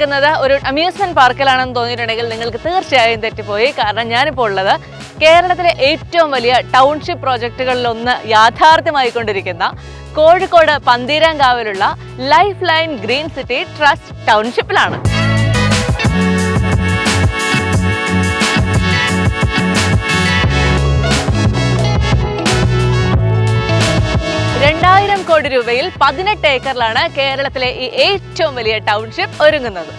നിൽക്കുന്നത് ഒരു അമ്യൂസ്മെന്റ് പാർക്കിലാണെന്ന് തോന്നിയിട്ടുണ്ടെങ്കിൽ നിങ്ങൾക്ക് തീർച്ചയായും തെറ്റിപ്പോയി. കാരണം ഞാനിപ്പോൾ ഉള്ളത് കേരളത്തിലെ ഏറ്റവും വലിയ ടൗൺഷിപ്പ് പ്രോജക്റ്റുകളിലൊന്ന് യാഥാർത്ഥ്യമായിക്കൊണ്ടിരിക്കുന്ന Kozhikode പന്തീരാങ്കാവിലുള്ള life line green city trust ടൗൺഷിപ്പിലാണ് രണ്ടായിരം കോടി രൂപയിൽ പതിനെട്ട് ഏക്കറിലാണ് കേരളത്തിലെ ഈ ഏറ്റവും വലിയ ടൗൺഷിപ്പ് ഒരുങ്ങുന്നത്.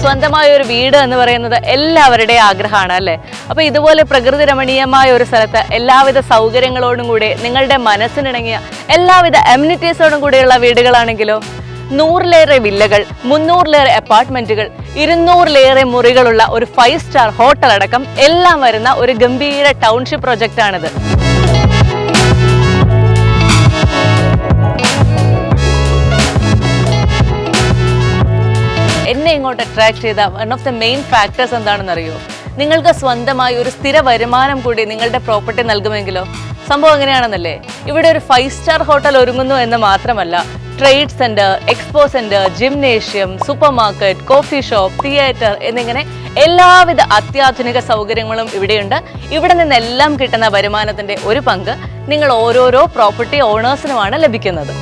സ്വന്തമായ ഒരു വീട് എന്ന് പറയുന്നത് എല്ലാവരുടെയും ആഗ്രഹമാണ് അല്ലേ? അപ്പൊ ഇതുപോലെ പ്രകൃതി രമണീയമായ ഒരു സ്ഥലത്ത് എല്ലാവിധ സൗകര്യങ്ങളോടും കൂടി നിങ്ങളുടെ മനസ്സിനിണങ്ങിയ എല്ലാവിധ എമ്യൂണിറ്റീസോടും കൂടിയുള്ള വീടുകളാണെങ്കിലോ? നൂറിലേറെ വില്ലകൾ മുന്നൂറിലേറെ അപ്പാർട്ട്മെന്റുകൾ ഇരുന്നൂറിലേറെ മുറികളുള്ള ഒരു ഫൈവ് സ്റ്റാർ ഹോട്ടൽ അടക്കം എല്ലാം വരുന്ന ഒരു ഗംഭീര ടൗൺഷിപ്പ് പ്രൊജക്റ്റ് എന്നെ ഇങ്ങോട്ട് അട്രാക്ട് ചെയ്ത one of the main factors എന്താണെന്ന് അറിയോ? നിങ്ങൾക്ക് സ്വന്തമായി ഒരു സ്ഥിര വരുമാനം കൂടി നിങ്ങളുടെ പ്രോപ്പർട്ടി നൽകുമെങ്കിലോ? സംഭവം എങ്ങനെയാണെന്നല്ലേ? ഇവിടെ ഒരു ഫൈവ് സ്റ്റാർ ഹോട്ടൽ ഒരുങ്ങുന്നു എന്ന് മാത്രമല്ല trade centre expo centre gymnasium supermarket coffee shop theatre എന്നിങ്ങനെ എല്ലാവിധ അത്യാധുനിക സൗകര്യങ്ങളും ഇവിടെയുണ്ട്. ഇവിടെ നിന്നെല്ലാം കിട്ടുന്ന വരുമാനത്തിന്റെ ഒരു പങ്ക് നിങ്ങൾ ഓരോരോ പ്രോപ്പർട്ടി ഓണേഴ്സിനുമാണ് ലഭിക്കുന്നത്.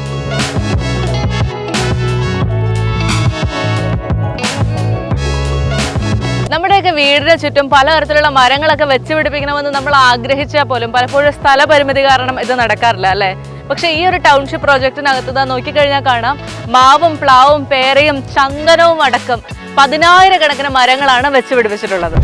നമ്മുടെയൊക്കെ വീടിന് ചുറ്റും പലതരത്തിലുള്ള മരങ്ങളൊക്കെ വെച്ച് പിടിപ്പിക്കണമെന്ന് നമ്മൾ ആഗ്രഹിച്ചാൽ പോലും പലപ്പോഴും സ്ഥലപരിമിതി കാരണം ഇത് നടക്കാറില്ല അല്ലേ? പക്ഷെ ഈ ഒരു ടൗൺഷിപ്പ് പ്രോജക്റ്റിനകത്ത് ഇതാ നോക്കിക്കഴിഞ്ഞാൽ കാണാം. മാവും പ്ലാവും പേരയും ചന്ദനവും അടക്കം പതിനായിരക്കണക്കിന് മരങ്ങളാണ് വെച്ച് പിടിപ്പിച്ചിട്ടുള്ളത്.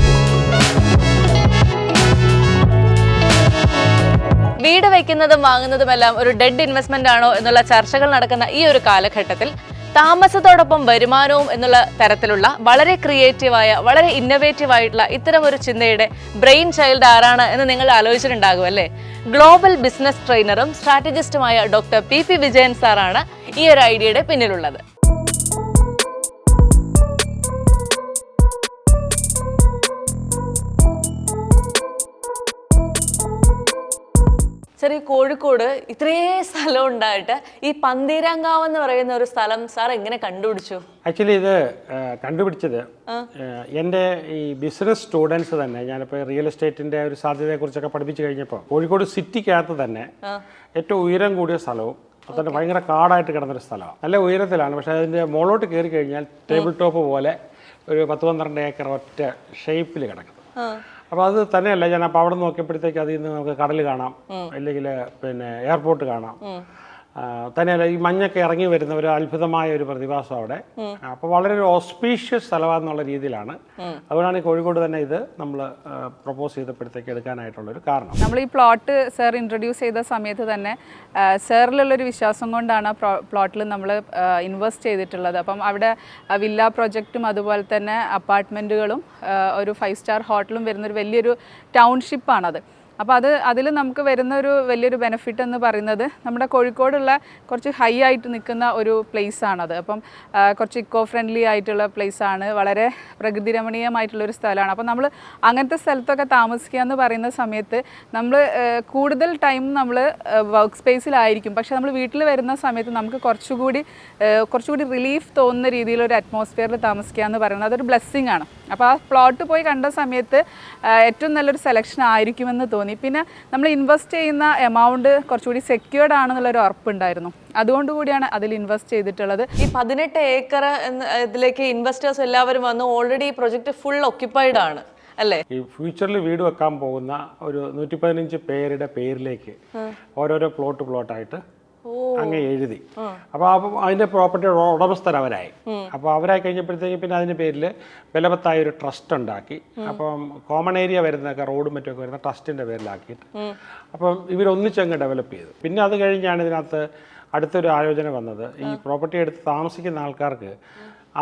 വീട് വയ്ക്കുന്നതും വാങ്ങുന്നതുമെല്ലാം ഒരു ഡെഡ് ഇൻവെസ്റ്റ്മെന്റ് ആണോ എന്നുള്ള ചർച്ചകൾ നടക്കുന്ന ഈ ഒരു കാലഘട്ടത്തിൽ താമസത്തോടൊപ്പം വരുമാനവും എന്നുള്ള തരത്തിലുള്ള വളരെ ക്രിയേറ്റീവായ വളരെ ഇന്നവേറ്റീവ് ആയിട്ടുള്ള ഇത്തരം ഒരു ചിന്തയുടെ ബ്രെയിൻ ചൈൽഡ് ആരാണ് എന്ന് നിങ്ങൾ ആലോചിച്ചിട്ടുണ്ടാകും അല്ലേ? ഗ്ലോബൽ ബിസിനസ് ട്രെയിനറും സ്ട്രാറ്റജിസ്റ്റുമായ ഡോക്ടർ പി പി വിജയൻ സാറാണ് ഈ ഒരു ഐഡിയയുടെ പിന്നിലുള്ളത്. ചെറിയ കോഴിക്കോട് ഇത്രേ സ്ഥലം ഉണ്ടായിട്ട് ഈ പന്തീരാങ്കാവ് എന്ന് പറയുന്ന ഒരു സ്ഥലം സാർ എങ്ങനെ കണ്ടുപിടിച്ചു? ആക്ച്വലി ഇത് കണ്ടുപിടിച്ചത് എന്റെ ഈ ബിസിനസ് സ്റ്റുഡൻസ് തന്നെ ഞാനിപ്പോൾ റിയൽ എസ്റ്റേറ്റിന്റെ ഒരു സാധ്യതയെക്കുറിച്ചൊക്കെ പഠിപ്പിച്ചു കഴിഞ്ഞപ്പോൾ കോഴിക്കോട് സിറ്റിക്കകത്ത് തന്നെ ഏറ്റവും ഉയരം കൂടിയ സ്ഥലവും അതുതന്നെ ഭയങ്കര കാടായിട്ട് കിടന്നൊരു സ്ഥലമാണ് നല്ല ഉയരത്തിലാണ് പക്ഷേ അതിന്റെ മുകളോട്ട് കയറി കഴിഞ്ഞാൽ ടേബിൾ ടോപ്പ് പോലെ ഒരു പത്ത് പന്ത്രണ്ട് ഏക്കർ ഒറ്റ ഷേപ്പിൽ കിടക്കും അപ്പോൾ അത് തന്നെയല്ല ഞാൻ അപ്പോൾ അവിടെ നോക്കിയപ്പോഴത്തേക്ക് അതിൽ നിന്ന് നമുക്ക് കടൽ കാണാം. അല്ലെങ്കിൽ പിന്നെ എയർപോർട്ട് കാണാം. തന്നെയല്ല ഈ മഞ്ഞൊക്കെ ഇറങ്ങി വരുന്ന ഒരു അത്ഭുതമായ ഒരു പ്രതിഭാസം അവിടെ. അപ്പോൾ വളരെ ഒരു ഓസ്പീഷ്യസ് സ്ഥലമാണെന്നുള്ള രീതിയിലാണ്. അതുകൊണ്ടാണ് ഈ കോഴിക്കോട് തന്നെ ഇത് നമ്മൾ പ്രപ്പോസ് ചെയ്തപ്പോഴത്തേക്ക് എടുക്കാനായിട്ടുള്ള ഒരു കാരണം. നമ്മൾ ഈ പ്ലോട്ട് സർ ഇൻട്രൊഡ്യൂസ് ചെയ്ത സമയത്ത് തന്നെ സാറിലുള്ളൊരു വിശ്വാസം കൊണ്ടാണ് ആ പ്ലോട്ടിൽ നമ്മൾ ഇൻവെസ്റ്റ് ചെയ്തിട്ടുള്ളത്. അപ്പം അവിടെ വില്ല പ്രൊജക്റ്റും അതുപോലെ തന്നെ അപ്പാർട്ട്മെന്റുകളും ഒരു ഫൈവ് സ്റ്റാർ ഹോട്ടലും വരുന്നൊരു വലിയൊരു ടൗൺഷിപ്പാണത് അപ്പോൾ അത് അതിൽ നമുക്ക് വരുന്ന ഒരു വലിയൊരു ബെനിഫിറ്റ് എന്ന് പറയുന്നത് നമ്മുടെ കോഴിക്കോടുള്ള കുറച്ച് ഹൈ ആയിട്ട് നിൽക്കുന്ന ഒരു place ആണത്. അപ്പം കുറച്ച് ഇക്കോ ഫ്രണ്ട്ലി ആയിട്ടുള്ള place ആണ്. വളരെ പ്രകൃതി രമണീയമായിട്ടുള്ളൊരു സ്ഥലമാണ്. അപ്പോൾ നമ്മൾ അങ്ങനത്തെ സ്ഥലത്തൊക്കെ താമസിക്കുക എന്ന് പറയുന്ന സമയത്ത് നമ്മൾ കൂടുതൽ ടൈം നമ്മൾ വർക്ക് സ്പേസിലായിരിക്കും പക്ഷേ നമ്മൾ വീട്ടിൽ വരുന്ന സമയത്ത് നമുക്ക് കുറച്ചുകൂടി കുറച്ചുകൂടി റിലീഫ് തോന്നുന്ന രീതിയിലൊരു അറ്റ്മോസ്ഫിയറിൽ താമസിക്കുക എന്ന് പറയുന്നത് അതൊരു ബ്ലെസ്സിങ് ആണ്. അപ്പോൾ ആ പ്ലോട്ട് പോയി കണ്ട സമയത്ത് ഏറ്റവും നല്ലൊരു സെലക്ഷൻ ആയിരിക്കുമെന്ന് തോന്നി. പിന്നെ നമ്മൾ ഇൻവെസ്റ്റ് ചെയ്യുന്ന എമൗണ്ട് കുറച്ചുകൂടി സെക്യൂർഡ് ആണെന്നുള്ളൊരു ഉറപ്പുണ്ടായിരുന്നു. അതുകൊണ്ട് കൂടിയാണ് അതിൽ ഇൻവെസ്റ്റ് ചെയ്തിട്ടുള്ളത്. ഈ പതിനെട്ട് ഏക്കർ എന്ന ഇതിലേക്ക് ഇൻവെസ്റ്റേഴ്സ് എല്ലാവരും വന്നു ഓൾറെഡി ഈ പ്രൊജക്ട് ഫുൾ ഒക്യുപ്പൈഡ് ആണ് അല്ലേ? ഈ ഫ്യൂച്ചറിൽ വീട് വെക്കാൻ പോകുന്ന ഒരു നൂറ്റി പതിനഞ്ച് പേരുടെ പേരിലേക്ക് ഓരോരോ പ്ലോട്ട് പ്ലോട്ടായിട്ട് അങ്ങ് എഴുതി. അപ്പോൾ അപ്പം അതിന്റെ പ്രോപ്പർട്ടി ഉടമസ്ഥർ അവരായി. അപ്പോൾ അവരായി കഴിഞ്ഞപ്പോഴത്തേക്ക് പിന്നെ അതിന്റെ പേരിൽ ബലവത്തായ ഒരു ട്രസ്റ്റ് ഉണ്ടാക്കി. അപ്പം കോമൺ ഏരിയ വരുന്നതൊക്കെ റോഡും മറ്റുമൊക്കെ വരുന്ന ട്രസ്റ്റിന്റെ പേരിലാക്കിയിട്ട്. അപ്പം ഇവരൊന്നിച്ചങ്ങ് ഡെവലപ്പ് ചെയ്തു. പിന്നെ അത് കഴിഞ്ഞാണ് ഇതിനകത്ത് അടുത്തൊരു ആലോചന വന്നത്. ഈ പ്രോപ്പർട്ടി എടുത്ത് താമസിക്കുന്ന ആൾക്കാർക്ക്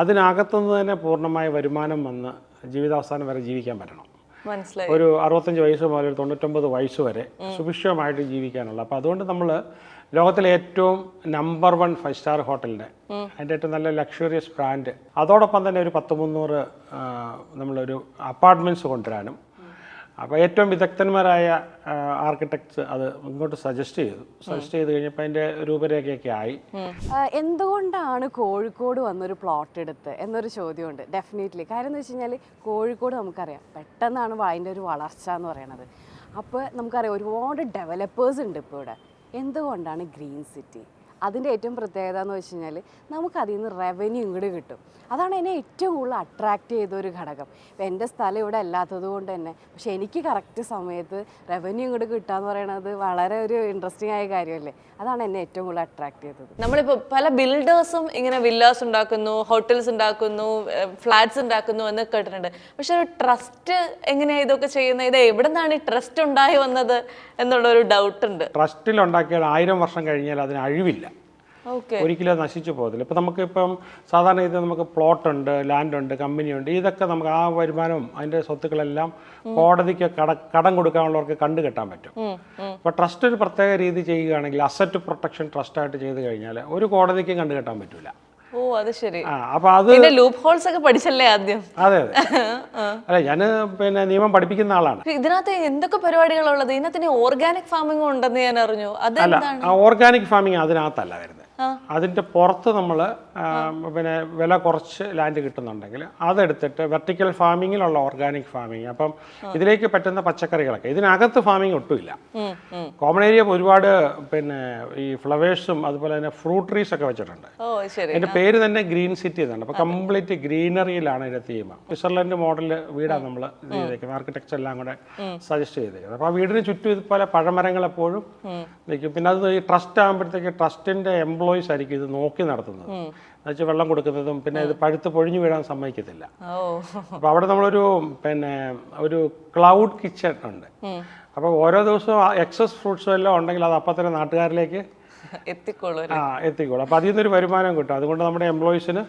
അതിനകത്തുനിന്ന് തന്നെ പൂർണമായ വരുമാനം വന്ന് ജീവിതാവസാനം വരെ ജീവിക്കാൻ പറ്റണം. ഒരു അറുപത്തഞ്ച് വയസ്സ് മുതൽ ഒരു തൊണ്ണൂറ്റൊമ്പത് വയസ്സ് വരെ സുഭിക്ഷമായിട്ട് ജീവിക്കാനുള്ള. അപ്പോൾ അതുകൊണ്ട് നമ്മൾ ലോകത്തിലെ ഏറ്റവും നമ്പർ വൺ ഫൈവ് സ്റ്റാർ ഹോട്ടലിന്റെ അതിന്റെ ഏറ്റവും നല്ല ലക്ഷറിയസ് ബ്രാൻഡ് അതോടൊപ്പം തന്നെ ഒരു പത്ത് മുന്നൂറ് നമ്മളൊരു അപ്പാർട്ട്മെന്റ്സ് കൊണ്ടുവരാനും. അപ്പോൾ ഏറ്റവും വിദഗ്ധന്മാരായ ആർക്കിടെക്ട്സ് അത് ഇങ്ങോട്ട് സജസ്റ്റ് ചെയ്തു. സജസ്റ്റ് ചെയ്ത് കഴിഞ്ഞപ്പോൾ അതിന്റെ രൂപരേഖയൊക്കെ ആയി. എന്തുകൊണ്ടാണ് കോഴിക്കോട് വന്നൊരു പ്ലോട്ട് എടുത്ത് എന്നൊരു ചോദ്യമുണ്ട്. ഡെഫിനറ്റ്ലി കാര്യം എന്ന് വെച്ച് കഴിഞ്ഞാൽ കോഴിക്കോട് നമുക്കറിയാം. പെട്ടെന്നാണ് അതിന്റെ ഒരു വളർച്ച എന്ന് പറയുന്നത് അപ്പോൾ നമുക്കറിയാം ഒരുപാട് ഡെവലപ്പേഴ്സ് ഉണ്ട് ഇപ്പോൾ ഇവിടെ. എന്തുകൊണ്ടാണ് ഗ്രീൻ സിറ്റി? അതിന്റെ ഏറ്റവും പ്രത്യേകത എന്ന് വെച്ച് കഴിഞ്ഞാൽ നമുക്ക് അതിൽ നിന്ന് റവന്യൂ ഇങ്ങോട്ട് കിട്ടും. അതാണ് എന്നെ ഏറ്റവും കൂടുതൽ അട്രാക്റ്റ് ചെയ്ത ഒരു ഘടകം. ഇപ്പം എന്റെ സ്ഥലം ഇവിടെ അല്ലാത്തത് കൊണ്ട് തന്നെ. പക്ഷേ എനിക്ക് കറക്റ്റ് സമയത്ത് റവന്യൂ ഇങ്ങോട്ട് കിട്ടുക എന്ന് പറയുന്നത് വളരെ ഒരു ഇൻട്രസ്റ്റിംഗ് ആയ കാര്യമല്ലേ? അതാണ് എന്നെ ഏറ്റവും കൂടുതൽ അട്രാക്ട് ചെയ്തത്. നമ്മളിപ്പോൾ പല ബിൽഡേഴ്സും ഇങ്ങനെ വില്ലാസ് ഉണ്ടാക്കുന്നു ഹോട്ടൽസ് ഉണ്ടാക്കുന്നു ഫ്ലാറ്റ്സ് ഉണ്ടാക്കുന്നു എന്ന് കേട്ടിട്ടുണ്ട്. പക്ഷെ ഒരു ട്രസ്റ്റ് എങ്ങനെയാണ് ഇതൊക്കെ ചെയ്യുന്നത് ഇത് എവിടെ നിന്നാണ് ഈ ട്രസ്റ്റ് ഉണ്ടായി വന്നത് എന്നുള്ള ഒരു ഡൗട്ട് ഉണ്ട്. ട്രസ്റ്റിൽ ഉണ്ടാക്കിയാൽ ആയിരം വർഷം കഴിഞ്ഞാൽ അതിന് അഴിവില്ല. ഒരിക്കലും അത് നശിച്ചു പോകത്തില്ല. ഇപ്പം നമുക്ക് ഇപ്പം സാധാരണ ഇത് നമുക്ക് പ്ലോട്ട് ഉണ്ട് ലാൻഡ് ഉണ്ട് കമ്പനി ഉണ്ട്. ഇതൊക്കെ നമുക്ക് ആ വരുമാനവും അതിന്റെ സ്വത്തുക്കളെല്ലാം കോടതിക്ക് കട കടം കൊടുക്കാനുള്ളവർക്ക് കണ്ടു കെട്ടാൻ പറ്റും. അപ്പോൾ ട്രസ്റ്റ് ഒരു പ്രത്യേക രീതി ചെയ്യുകയാണെങ്കിൽ അസറ്റ് പ്രൊട്ടക്ഷൻ ട്രസ്റ്റായിട്ട് ചെയ്ത് കഴിഞ്ഞാൽ ഒരു കോടതിക്കും കണ്ടു കെട്ടാൻ പറ്റില്ല ഓ അത് ശരി. ആ അപ്പോൾ അത് ലൂപ്പ് ഹോൾസ് ഒക്കെ പഠിച്ചല്ലേ ആദ്യം? അതെ അതെ. അല്ല ഞാൻ പിന്നെ നിയമം പഠിപ്പിക്കുന്ന ആളാണ്. ഇതിനകത്ത് എന്തൊക്കെ പരിപാടികളുള്ളത് ഇതിനകത്ത് ഓർഗാനിക് ഫാമിംഗ് ഉണ്ടെന്ന് ഞാൻ അറിഞ്ഞു. അതെന്താണ്? ഓർഗാനിക് ഫാമിംഗ് അതിനകത്തല്ല വരുന്നത്. അതിന്റെ പുറത്ത് നമ്മൾ പിന്നെ വില കുറച്ച് ലാൻഡ് കിട്ടുന്നുണ്ടെങ്കിൽ അതെടുത്തിട്ട് വെർട്ടിക്കൽ ഫാമിങ്ങിലുള്ള ഓർഗാനിക് ഫാമിങ് അപ്പം ഇതിലേക്ക് പറ്റുന്ന പച്ചക്കറികളൊക്കെ ഇതിനകത്ത് ഫാമിംഗ് ഒട്ടുമില്ല. കോമൺ ഏരിയ ഒരുപാട് പിന്നെ ഈ ഫ്ലവേഴ്സും അതുപോലെ തന്നെ ഫ്രൂട്ട് ട്രീസ് ഒക്കെ വെച്ചിട്ടുണ്ട്. അതിന്റെ പേര് തന്നെ ഗ്രീൻ സിറ്റി എന്നാണ്. അപ്പോൾ കംപ്ലീറ്റ് ഗ്രീനറിയിലാണ് ഇതിന്റെ തീം സ്വിറ്റ്സർലൻഡ് മോഡൽ വീടാണ് നമ്മൾ ചെയ്തേക്കുന്നത്. ആർക്കിടെക്ചർ എല്ലാം കൂടെ സജസ്റ്റ് ചെയ്തേക്കുന്നത്. അപ്പോൾ ആ വീടിന് ചുറ്റും ഇതുപോലെ പഴമരങ്ങൾ എപ്പോഴും നിൽക്കും. പിന്നെ അത് ഈ ട്രസ്റ്റ് ആകുമ്പോഴത്തേക്ക് ട്രസ്റ്റിന്റെ എംപ്ലോയീസ് ആയിരിക്കും ഇത് നോക്കി നടത്തുന്നത്. എന്നുവെച്ചാൽ വെള്ളം കൊടുക്കുന്നതും പിന്നെ ഇത് പഴുത്ത് പൊഴിഞ്ഞു വീഴാൻ സമ്മതിക്കത്തില്ല. ഓ. അപ്പോൾ അവിടെ നമ്മളൊരു പിന്നെ ഒരു ക്ലൗഡ് കിച്ചൺ ഉണ്ട്. അപ്പോൾ ഓരോ ദിവസവും എക്സസ് ഫ്രൂട്ട്സും എല്ലാം ഉണ്ടെങ്കിൽ അത് അപ്പം തന്നെ നാട്ടുകാരിലേക്ക് എത്തിക്കോളൂ ആ എത്തിക്കോളൂ. അപ്പോൾ അതിൽ നിന്നൊരു വരുമാനം കിട്ടും. അതുകൊണ്ട് നമ്മുടെ എംപ്ലോയീസിന്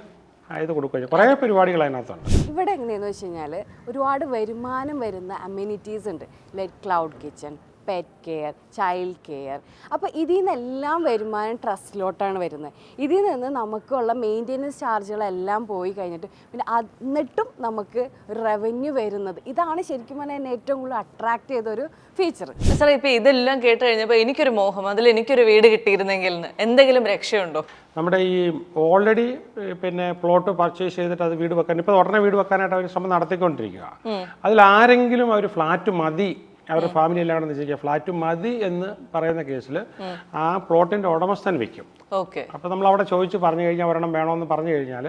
ഇത് കൊടുക്കുക കുറേ പരിപാടികൾ അതിനകത്തുണ്ട്. ഇവിടെ എങ്ങനെയാന്ന് വെച്ച് കഴിഞ്ഞാൽ ഒരുപാട് വരുമാനം വരുന്ന അമ്യൂണിറ്റീസ് ഉണ്ട്. Like cloud kitchen pet care child care അപ്പോൾ ഇതിൽ നിന്നെല്ലാം വരുമാനം ട്രസ്റ്റിലോട്ടാണ് വരുന്നത്. ഇതിൽ നിന്ന് നമുക്കുള്ള മെയിന്റെനൻസ് ചാർജുകളെല്ലാം പോയി കഴിഞ്ഞിട്ട് പിന്നെ എന്നിട്ടും നമുക്ക് റവന്യൂ വരുന്നത്. ഇതാണ് ശരിക്കും പറഞ്ഞാൽ എന്നെ ഏറ്റവും കൂടുതൽ അട്രാക്ട് ചെയ്തൊരു ഫീച്ചർ സാറേ ഇപ്പോൾ ഇതെല്ലാം കേട്ട് കഴിഞ്ഞപ്പോൾ എനിക്കൊരു മോഹം. അതിൽ എനിക്കൊരു വീട് കിട്ടിയിരുന്നെങ്കിൽ. എന്തെങ്കിലും രക്ഷയുണ്ടോ? നമ്മുടെ ഈ ഓൾറെഡി പിന്നെ പ്ലോട്ട് പർച്ചേസ് ചെയ്തിട്ട് അത് വീട് വെക്കാൻ ഇപ്പോൾ ഉടനെ വീട് വെക്കാനായിട്ട് അവർ ശ്രമം നടത്തിക്കൊണ്ടിരിക്കുക. അതിൽ ആരെങ്കിലും അവർ ഫ്ലാറ്റ് മതി. അവരുടെ ഫാമിലി എല്ലാം കൂടെ നിശ്ചയിക്കുക. ഫ്ലാറ്റ് മതി എന്ന് പറയുന്ന കേസിൽ ആ പ്ലോട്ടിന്റെ ഉടമസ്ഥൻ വെക്കും അപ്പൊ നമ്മൾ അവിടെ ചോദിച്ചു പറഞ്ഞു കഴിഞ്ഞാൽ ഒരെണ്ണം വേണമെന്ന് പറഞ്ഞു കഴിഞ്ഞാൽ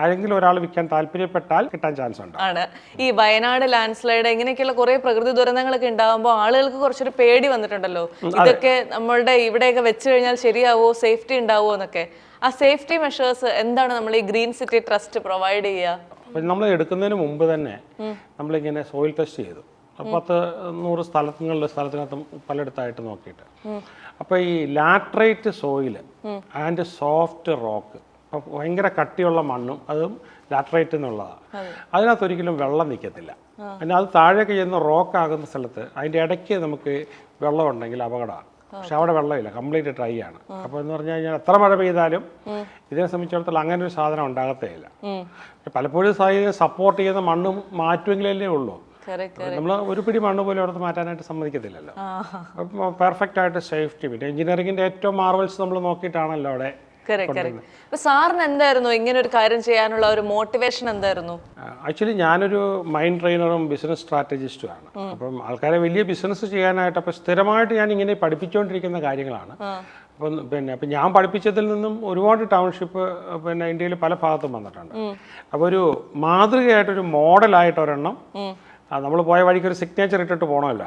ആരെങ്കിലും ഒരാൾ വിൽക്കാൻ താല്പര്യപ്പെട്ടാൽ കിട്ടാൻ ചാൻസ് ഉണ്ട്. ആണ്. ഈ വയനാട് ലാൻഡ് സ്ലൈഡ് ഇങ്ങനെയൊക്കെയുള്ള കുറെ പ്രകൃതി ദുരന്തങ്ങളൊക്കെ ഉണ്ടാകുമ്പോൾ ആളുകൾക്ക് കുറച്ചൊരു പേടി വന്നിട്ടുണ്ടല്ലോ. ഇതൊക്കെ നമ്മളുടെ ഇവിടെയൊക്കെ വെച്ച് കഴിഞ്ഞാൽ ശരിയാവോ സേഫ്റ്റി ഉണ്ടാവോ എന്നൊക്കെ. ആ സേഫ്റ്റി മെഷേഴ്സ് എന്താണ് നമ്മൾ ഈ ഗ്രീൻ സിറ്റി ട്രസ്റ്റ് പ്രൊവൈഡ് ചെയ്യുക? നമ്മൾ എടുക്കുന്നതിന് മുമ്പ് തന്നെ നമ്മളിങ്ങനെ സോയിൽ ടെസ്റ്റ് ചെയ്തു. പത്ത് നൂറ് സ്ഥലങ്ങളിലെ സ്ഥലത്തിനകത്തും പലയിടത്തായിട്ട് നോക്കിയിട്ട്. അപ്പോൾ ഈ laterite soil and soft rock അപ്പോൾ ഭയങ്കര കട്ടിയുള്ള മണ്ണും അതും ലാട്രൈറ്റ് എന്നുള്ളതാണ് അതിനകത്ത് ഒരിക്കലും വെള്ളം നിൽക്കത്തില്ല പിന്നെ അത് താഴേക്ക് ചെന്ന് റോക്ക് ആകുന്ന സ്ഥലത്ത് അതിന്റെ ഇടയ്ക്ക് നമുക്ക് വെള്ളം ഉണ്ടെങ്കിൽ അപകടമാണ്. പക്ഷെ അവിടെ വെള്ളമില്ല കംപ്ലീറ്റ് ഡ്രൈ ആണ്. അപ്പോൾ എന്ന് പറഞ്ഞു കഴിഞ്ഞാൽ എത്ര മഴ പെയ്താലും ഇതിനെ സംബന്ധിച്ചിടത്തോളം അങ്ങനെ ഒരു സാധനം ഉണ്ടാകത്തേ ഇല്ല പലപ്പോഴും സപ്പോർട്ട് ചെയ്യുന്ന മണ്ണും മാറ്റുമെങ്കിലല്ലേ ഉള്ളൂ. നമ്മൾ ഒരു പിടി മണ്ണ് പോലും അവിടുത്തെ മാറ്റാനായിട്ട് സമ്മതിക്കത്തില്ലല്ലോ. പെർഫെക്റ്റ് ആയിട്ട് സേഫ്റ്റി പിന്നെ എഞ്ചിനീയറിംഗിന്റെ ഏറ്റവും മാർവൽസ് നമ്മൾ നോക്കിയിട്ടാണല്ലോ അവിടെ സാറിന് എന്തായിരുന്നു ഇങ്ങനെ ഒരു കാര്യം ചെയ്യാനുള്ള ഒരു മോട്ടിവേഷൻ എന്തായിരുന്നു? ആക്ച്വലി ഞാനൊരു മൈൻഡ് ട്രെയിനറും ബിസിനസ് സ്ട്രാറ്റജിസ്റ്റും ആണ് അപ്പം ആൾക്കാരെ വലിയ ബിസിനസ് ചെയ്യാനായിട്ട് അപ്പം സ്ഥിരമായിട്ട് ഞാൻ ഇങ്ങനെ പഠിപ്പിച്ചുകൊണ്ടിരിക്കുന്ന കാര്യങ്ങളാണ് അപ്പം പിന്നെ അപ്പം ഞാൻ പഠിപ്പിച്ചതിൽ നിന്നും ഒരുപാട് ടൗൺഷിപ്പ് പിന്നെ ഇന്ത്യയിൽ പല ഭാഗത്തും വന്നിട്ടുണ്ട്. അപ്പോൾ ഒരു മാതൃകയായിട്ടൊരു മോഡലായിട്ട് ഒരെണ്ണം നമ്മൾ പോയ വഴിക്ക് ഒരു സിഗ്നേച്ചർ ഇട്ടിട്ട് പോകണമല്ലോ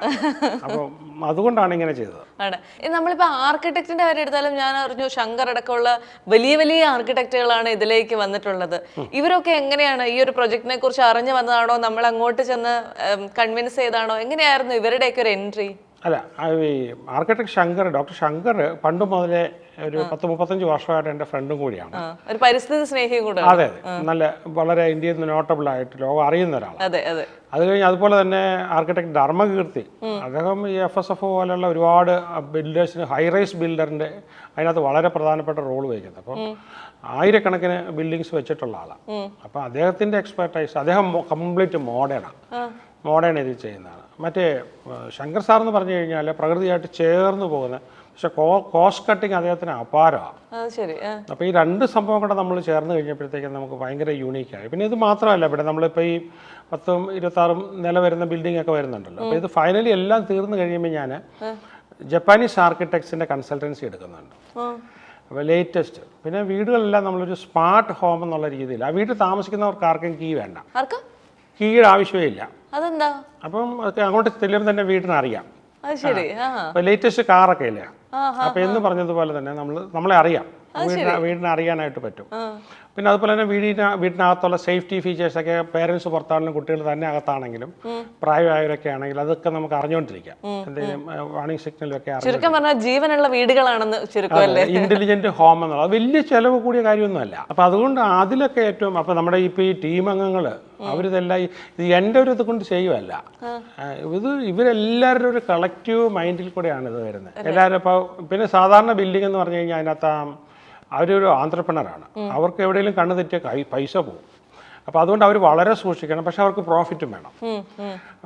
അപ്പോൾ അതുകൊണ്ടാണ് ഇങ്ങനെ ചെയ്തത്. ആണ്. ഇത് നമ്മളിപ്പോ ആർക്കിടെക്റ്റിന്റെ കാര്യം എടുത്താലും ഞാൻ അറിഞ്ഞു ശങ്കർ അടക്കമുള്ള വലിയ വലിയ ആർക്കിടെക്റ്റുകളാണ് ഇതിലേക്ക് വന്നിട്ടുള്ളത്. ഇവരൊക്കെ എങ്ങനെയാണ് ഈ ഒരു പ്രൊജക്ടിനെ കുറിച്ച് അറിഞ്ഞു വന്നതാണോ? നമ്മൾ അങ്ങോട്ട് ചെന്ന് കൺവിൻസ് ചെയ്താണോ? എങ്ങനെയായിരുന്നു ഇവരുടെയൊക്കെ ഒരു എൻട്രി അല്ല ഈ ആർക്കിടെക്ട് ശങ്കർ ഡോക്ടർ ശങ്കർ പണ്ട് മുതലേ ഒരു പത്ത് മുപ്പത്തഞ്ച് വർഷമായിട്ട് എന്റെ ഫ്രണ്ടും കൂടിയാണ്. ഒരു പരിസ്ഥിതി സ്നേഹിയും കൂടെ അതെ അതെ. നല്ല വളരെ ഇന്ത്യയിൽ നിന്ന് നോട്ടബിൾ ആയിട്ട് ലോകം അറിയുന്ന ഒരാളാണ്. അതെ അതെ. അത് കഴിഞ്ഞ് അതുപോലെ തന്നെ ആർക്കിടെക്ട് ധർമ്മകീർത്തി അദ്ദേഹം ഈ എഫ് എസ് എഫ് പോലെയുള്ള ഒരുപാട് ബിൽഡേഴ്സിന് ഹൈറൈസ് ബിൽഡറിന്റെ അതിനകത്ത് വളരെ പ്രധാനപ്പെട്ട റോൾ വഹിക്കുന്നത്. അപ്പം ആയിരക്കണക്കിന് ബിൽഡിങ്സ് വെച്ചിട്ടുള്ള ആളാണ് അപ്പം അദ്ദേഹത്തിന്റെ എക്സ്പെർട്ടൈസ് അദ്ദേഹം കംപ്ലീറ്റ് മോഡേണാണ് മോഡേൺ ഇത് ചെയ്യുന്നതാണ്. മറ്റേ ശങ്കർ സാർ എന്ന് പറഞ്ഞു കഴിഞ്ഞാൽ പ്രകൃതിയായിട്ട് ചേർന്ന് പോകുന്ന പക്ഷെ കോസ്റ്റ് കട്ടിങ് അദ്ദേഹത്തിന് അപാരമാണ്. ശരി. അപ്പോൾ ഈ രണ്ട് സംഭവം കൂടെ നമ്മൾ ചേർന്ന് കഴിഞ്ഞപ്പോഴത്തേക്കും നമുക്ക് ഭയങ്കര യൂണീക്കായി. പിന്നെ ഇത് മാത്രമല്ല ഇവിടെ നമ്മളിപ്പോൾ ഈ പത്തും ഇരുപത്താറും നില വരുന്ന ബിൽഡിംഗ് ഒക്കെ വരുന്നുണ്ടല്ലോ. അപ്പോൾ ഇത് ഫൈനലി എല്ലാം തീർന്നു കഴിയുമ്പോൾ ഞാൻ ജപ്പാനീസ് ആർക്കിടെക്ട്സിന്റെ കൺസൾട്ടൻസി എടുക്കുന്നുണ്ട്. അപ്പോൾ ലേറ്റസ്റ്റ് പിന്നെ വീടുകളെല്ലാം നമ്മളൊരു സ്മാർട്ട് ഹോം എന്നുള്ള രീതിയിൽ ആ വീട്ടിൽ താമസിക്കുന്നവർക്ക് ആർക്കും കീ വേണ്ട. കീയുടെ ആവശ്യമേ ഇല്ല. അതെന്താ? അപ്പം അങ്ങോട്ട് ചെല്ലുമ്പോൾ തന്നെ വീടിന് അറിയാം അത് ശരി. ആ. ലേറ്റസ്റ്റ് കാറൊക്കെ ഇല്ലേ? അപ്പൊ എന്ന് പറഞ്ഞതുപോലെ തന്നെ നമ്മൾ നമ്മളെ അറിയാം. വീടിന് വീടിനെ അറിയാനായിട്ട് പറ്റും. പിന്നെ അതുപോലെ തന്നെ വീടിന് വീടിനകത്തുള്ള സേഫ്റ്റി ഫീച്ചേഴ്സൊക്കെ പേരൻസ് പുറത്താണെങ്കിലും കുട്ടികൾ തന്നെ അകത്താണെങ്കിലും പ്രായമായവരൊക്കെ ആണെങ്കിൽ അതൊക്കെ നമുക്ക് അറിഞ്ഞുകൊണ്ടിരിക്കാം. എന്തെങ്കിലും വാണിംഗ് സിഗ്നലൊക്കെ ചുരുക്കം പറഞ്ഞാൽ ജീവനുള്ള വീടുകളാണെന്ന് ചുരുക്കമല്ലേ ഇന്റലിജന്റ് ഹോം എന്നുള്ളത്. വലിയ ചെലവ് കൂടിയ കാര്യമൊന്നുമല്ല. അപ്പൊ അതുകൊണ്ട് അതിലൊക്കെ ഏറ്റവും അപ്പൊ നമ്മുടെ ഇപ്പൊ ഈ ടീം അംഗങ്ങൾ അവരിതെല്ലാം ഇത് എന്റെ ഒരു ഇത് കൊണ്ട് ചെയ്യുമല്ല ഇത് ഇവരെല്ലാവരുടെ ഒരു കളക്റ്റീവ് മൈൻഡിൽ കൂടെയാണ് ഇത് വരുന്നത്. എല്ലാവരും ഇപ്പോൾ പിന്നെ സാധാരണ ബിൽഡിംഗ് എന്ന് പറഞ്ഞു കഴിഞ്ഞാൽ അതിനകത്ത് അവരൊരു ആന്ത്രപ്രണറാണ് അവർക്ക് എവിടെയെങ്കിലും കണ്ണു തെറ്റിയ കൈ പൈസ പോകും അപ്പോൾ അതുകൊണ്ട് അവർ വളരെ സൂക്ഷിക്കണം. പക്ഷെ അവർക്ക് പ്രോഫിറ്റും വേണം.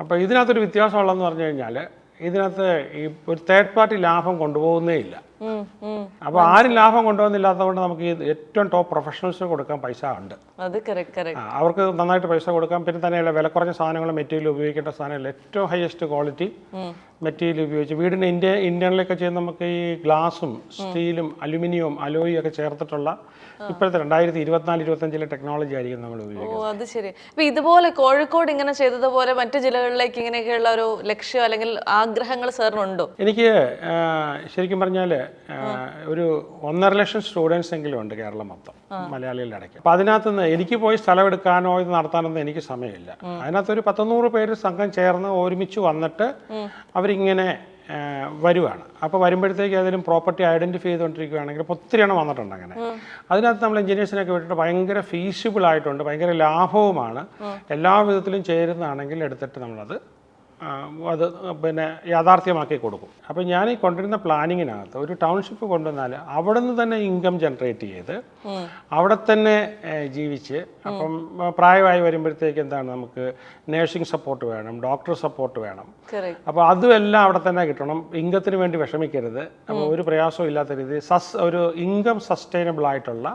അപ്പോൾ ഇതിനകത്തൊരു വ്യത്യാസമുള്ളതെന്ന് പറഞ്ഞു കഴിഞ്ഞാൽ ഇതിനകത്ത് ഈ ഒരു തേർഡ് പാർട്ടി ലാഭം കൊണ്ടുപോകുന്നേ ഇല്ല. അപ്പോൾ ആരും ലാഭം കൊണ്ടുവന്നില്ലാത്തതുകൊണ്ട് നമുക്ക് ഏറ്റവും ടോപ്പ് പ്രൊഫഷണൽസിന് കൊടുക്കാൻ പൈസ ഉണ്ട്. അവർക്ക് നന്നായിട്ട് പൈസ കൊടുക്കാം. പിന്നെ തന്നെയല്ല വില കുറഞ്ഞ സാധനങ്ങൾ മെറ്റീരിയൽ ഉപയോഗിക്കേണ്ട സാധനങ്ങൾ ഏറ്റവും ഹയസ്റ്റ് ക്വാളിറ്റി മെറ്റീരിയൽ ഉപയോഗിച്ച് വീടിന് ഇന്ത്യ ഇന്ത്യനിലൊക്കെ ചെയ്യുന്ന നമുക്ക് ഈ ഗ്ലാസും സ്റ്റീലും അലുമിനിയവും അലോയും ഒക്കെ ചേർത്തിട്ടുള്ള ഇപ്പോഴത്തെ രണ്ടായിരത്തി ഇരുപത്തിനാല് ഇരുപത്തഞ്ചിലെ ടെക്നോളജി ആയിരിക്കും നമ്മൾ ഉപയോഗിക്കുന്നത്. ഓ അത് ശരി. അപ്പൊ ഇതുപോലെ കോഴിക്കോട് ഇങ്ങനെ ചെയ്തതുപോലെ മറ്റു ജില്ലകളിലേക്ക് ഇങ്ങനെയൊക്കെയുള്ള ഒരു ലക്ഷ്യം അല്ലെങ്കിൽ ആഗ്രഹങ്ങൾ സാറിനുണ്ടോ എനിക്ക് ശരിക്കും പറഞ്ഞാൽ ഒരു ഒന്നര ലക്ഷം സ്റ്റുഡൻസ് എങ്കിലും ഉണ്ട് കേരളം മൊത്തം മലയാളികളുടെ ഇടയ്ക്ക്. അപ്പം അതിനകത്ത് നിന്ന് എനിക്ക് പോയി സ്ഥലം എടുക്കാനോ ഇത് നടത്താനൊന്നും എനിക്ക് സമയമില്ല. അതിനകത്ത് ഒരു പത്തൊന്നൂറ് പേര് സംഘം ചേർന്ന് ഒരുമിച്ച് വന്നിട്ട് അവരിങ്ങനെ വരുവാണ്. അപ്പോൾ വരുമ്പോഴത്തേക്ക് ഏതെങ്കിലും പ്രോപ്പർട്ടി ഐഡന്റിഫൈ ചെയ്തുകൊണ്ടിരിക്കുകയാണെങ്കിൽ അപ്പോൾ ഒത്തിരി എണ്ണം വന്നിട്ടുണ്ട് അങ്ങനെ. അതിനകത്ത് നമ്മൾ എഞ്ചിനീയേഴ്സിനൊക്കെ വിട്ടിട്ട് ഭയങ്കര ഫീസിബിൾ ആയിട്ടുണ്ട് ഭയങ്കര ലാഭവുമാണ്. എല്ലാ വിധത്തിലും ചേരുന്നതാണെങ്കിൽ എടുത്തിട്ട് നമ്മളത് അത് പിന്നെ യാഥാർത്ഥ്യമാക്കി കൊടുക്കും. അപ്പോൾ ഞാൻ ഈ കൊണ്ടുവരുന്ന പ്ലാനിങ്ങിനകത്ത് ഒരു ടൗൺഷിപ്പ് കൊണ്ടുവന്നാൽ അവിടെ നിന്ന് തന്നെ ഇൻകം ജനറേറ്റ് ചെയ്ത് അവിടെ തന്നെ ജീവിച്ച് അപ്പം പ്രായമായി വരുമ്പോഴത്തേക്ക് എന്താണ് നമുക്ക് നേഴ്സിംഗ് സപ്പോർട്ട് വേണം ഡോക്ടർ സപ്പോർട്ട് വേണം. അപ്പോൾ അതും എല്ലാം അവിടെ തന്നെ കിട്ടണം. ഇൻകത്തിന് വേണ്ടി വിഷമിക്കരുത്. അപ്പോൾ ഒരു പ്രയാസവും ഇല്ലാത്ത രീതിയിൽ സസ് ഒരു ഇൻകം സസ്റ്റൈനബിൾ ആയിട്ടുള്ള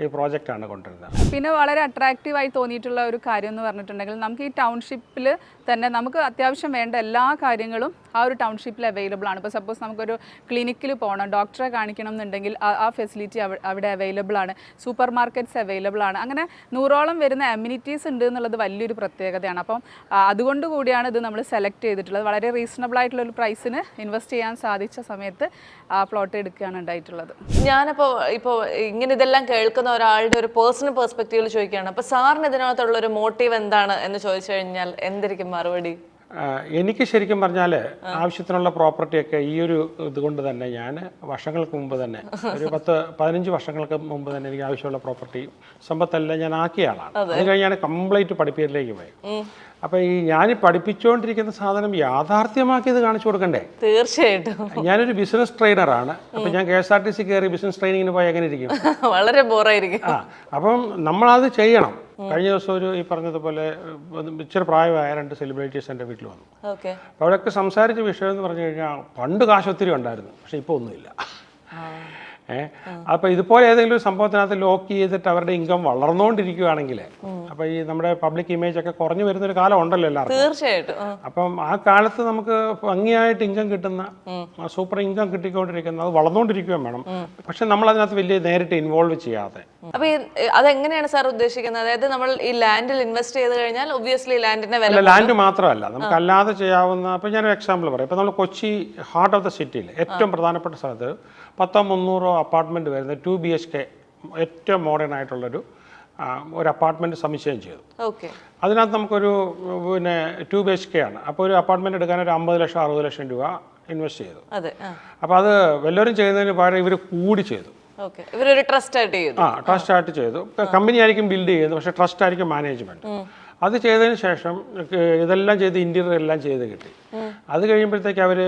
ഈ പ്രോജക്റ്റ് ആണ് കൊണ്ടുവരുന്നത്. പിന്നെ വളരെ അട്രാക്റ്റീവ് ആയി തോന്നിയിട്ടുള്ള ഒരു കാര്യം എന്ന് പറഞ്ഞിട്ടുണ്ടെങ്കിൽ നമുക്ക് ഈ ടൗൺഷിപ്പിൽ തന്നെ നമുക്ക് അത്യാവശ്യം വേണ്ട എല്ലാ കാര്യങ്ങളും ആ ഒരു ടൗൺഷിപ്പിൽ അവൈലബിൾ ആണ്. ഇപ്പോൾ സപ്പോസ് നമുക്കൊരു ക്ലിനിക്കിൽ പോകണം ഡോക്ടറെ കാണിക്കണം എന്നുണ്ടെങ്കിൽ ആ- ഫെസിലിറ്റി അവിടെ അവൈലബിൾ ആണ്. സൂപ്പർ മാർക്കറ്റ്സ് അവൈലബിൾ ആണ്. അങ്ങനെ നൂറോളം വരുന്ന അമ്യൂണിറ്റീസ് ഉണ്ട് എന്നുള്ളത് വലിയൊരു പ്രത്യേകതയാണ്. അപ്പം അതുകൊണ്ട് കൂടിയാണ് ഇത് നമ്മൾ സെലക്ട് ചെയ്തിട്ടുള്ളത്. വളരെ റീസണബിൾ ആയിട്ടുള്ള ഒരു പ്രൈസിന് ഇൻവെസ്റ്റ് ചെയ്യാൻ സാധിച്ച സമയത്ത് ആ പ്ലോട്ട് എടുക്കുകയാണ് ഉണ്ടായിട്ടുള്ളത്. ഞാനപ്പോൾ ഇപ്പോൾ ഇങ്ങനെ ഇതെല്ലാം കേൾക്കുന്ന ഒരാളുടെ ഒരു പേഴ്സണൽ പെർസ്പെക്റ്റീവിൽ ചോദിക്കുകയാണ്. അപ്പൊ സാറിന് ഇതിനകത്തുള്ള ഒരു മോട്ടീവ് എന്താണ് എന്ന് ചോദിച്ചു കഴിഞ്ഞാൽ എന്തായിരിക്കും മറുപടി? എനിക്ക് ശരിക്കും പറഞ്ഞാൽ ആവശ്യത്തിനുള്ള പ്രോപ്പർട്ടിയൊക്കെ ഈ ഒരു ഇതുകൊണ്ട് തന്നെ ഞാൻ വർഷങ്ങൾക്ക് മുമ്പ് തന്നെ ഒരു പത്ത് പതിനഞ്ച് വർഷങ്ങൾക്ക് മുമ്പ് തന്നെ എനിക്ക് ആവശ്യമുള്ള പ്രോപ്പർട്ടി സമ്പത്തെല്ലാം ഞാൻ ആക്കിയ ആളാണ്. അത്. കഴിഞ്ഞാണ് കംപ്ലീറ്റ് പഠിപ്പീരിലേക്ക് പോയി. അപ്പോൾ ഈ ഞാൻ പഠിപ്പിച്ചുകൊണ്ടിരിക്കുന്ന സാധനം യാഥാർത്ഥ്യമാക്കി ഇത് കാണിച്ചു കൊടുക്കണ്ടേ? തീർച്ചയായിട്ടും. ഞാനൊരു ബിസിനസ് ട്രെയിനറാണ് അപ്പോൾ ഞാൻ K S R T C കയറി ബിസിനസ് ട്രെയിനിങ്ങിന് പോയി എങ്ങനെ ഇരിക്കും? വളരെ ബോറായിരിക്കും. ആ അപ്പം നമ്മളത് ചെയ്യണം. കഴിഞ്ഞ ദിവസം ഒരു ഈ പറഞ്ഞതുപോലെ ഇച്ചിരി പ്രായമായ രണ്ട് സെലിബ്രിറ്റീസ് എന്റെ വീട്ടിൽ വന്നു. അപ്പോൾ അവരൊക്കെ സംസാരിച്ച വിഷയം എന്ന് പറഞ്ഞു കഴിഞ്ഞാൽ പണ്ട് കാശ് ഒത്തിരി ഉണ്ടായിരുന്നു. പക്ഷെ ഇപ്പോൾ ഒന്നുമില്ല. ഏ? അപ്പോൾ ഇതുപോലെ ഏതെങ്കിലും ഒരു സംഭവത്തിനകത്ത് ലോക്ക് ചെയ്തിട്ട് അവരുടെ ഇൻകം വളർന്നുകൊണ്ടിരിക്കുകയാണെങ്കിൽ അപ്പോൾ ഈ നമ്മുടെ പബ്ലിക് ഇമേജ് ഒക്കെ കുറഞ്ഞു വരുന്ന ഒരു കാലം ഉണ്ടല്ലോ എല്ലാവർക്കും. തീർച്ചയായിട്ടും. അപ്പം ആ കാലത്ത് നമുക്ക് ഭംഗിയായിട്ട് ഇൻകം കിട്ടുന്ന സൂപ്പർ ഇൻകം കിട്ടിക്കൊണ്ടിരിക്കുന്ന അത് വളർന്നുകൊണ്ടിരിക്കുകയും വേണം. പക്ഷെ നമ്മൾ അതിനകത്ത് വലിയ നേരിട്ട് ഇൻവോൾവ് ചെയ്യാതെ. അപ്പൊ ഈ അതെങ്ങനെയാണ് സാർ ഉദ്ദേശിക്കുന്നത്? അതായത് നമ്മൾ ഈ ലാൻഡിൽ ഇൻവെസ്റ്റ് ചെയ്ത് കഴിഞ്ഞാൽ ഒബ്വിയസ്ലി ലാൻഡിന്റെ വില ലാൻഡ് മാത്രമല്ല നമുക്ക് അല്ലാതെ ചെയ്യാവുന്ന അപ്പോൾ ഞാനൊരു എക്സാമ്പിൾ പറയാം. ഇപ്പോൾ നമ്മൾ കൊച്ചി ഹാർട്ട് ഓഫ് ദ സിറ്റിയിൽ ഏറ്റവും പ്രധാനപ്പെട്ട സ്ഥലത്ത് പത്തോ മുന്നൂറോ അപ്പാർട്ട്മെന്റ് വരുന്ന ടു ബി എച്ച് കെ ഏറ്റവും മോഡേൺ ആയിട്ടുള്ളൊരു ഒരു അപ്പാർട്ട്മെന്റ് സമുച്ചയം ചെയ്തു. ഓക്കെ അതിനകത്ത് നമുക്കൊരു പിന്നെ ടു ബി എച്ച് കെ ആണ്. അപ്പോൾ ഒരു അപ്പാർട്ട്മെന്റ് എടുക്കാൻ ഒരു അമ്പത് ലക്ഷം അറുപത് ലക്ഷം രൂപ ഇൻവെസ്റ്റ് ചെയ്തു. അതെ അപ്പോൾ അത് വല്ലവരും ചെയ്യുന്നതിന് പകരം ഇവർ കൂടി ചെയ്തു. ഓക്കെ ഇവരൊരു ട്രസ്റ്റ് ആയിട്ട് ചെയ്തു. ആ ട്രസ്റ്റ് ആയിട്ട് ചെയ്തു. കമ്പനി ആയിരിക്കും ബിൽഡ് ചെയ്യുന്നത് പക്ഷേ ട്രസ്റ്റ് ആയിരിക്കും മാനേജ്മെന്റ് അത് ചെയ്തതിന് ശേഷം ഇതെല്ലാം ചെയ്ത് ഇന്റീരിയർ എല്ലാം ചെയ്ത് കിട്ടി. അത് കഴിയുമ്പോഴത്തേക്ക് അവർ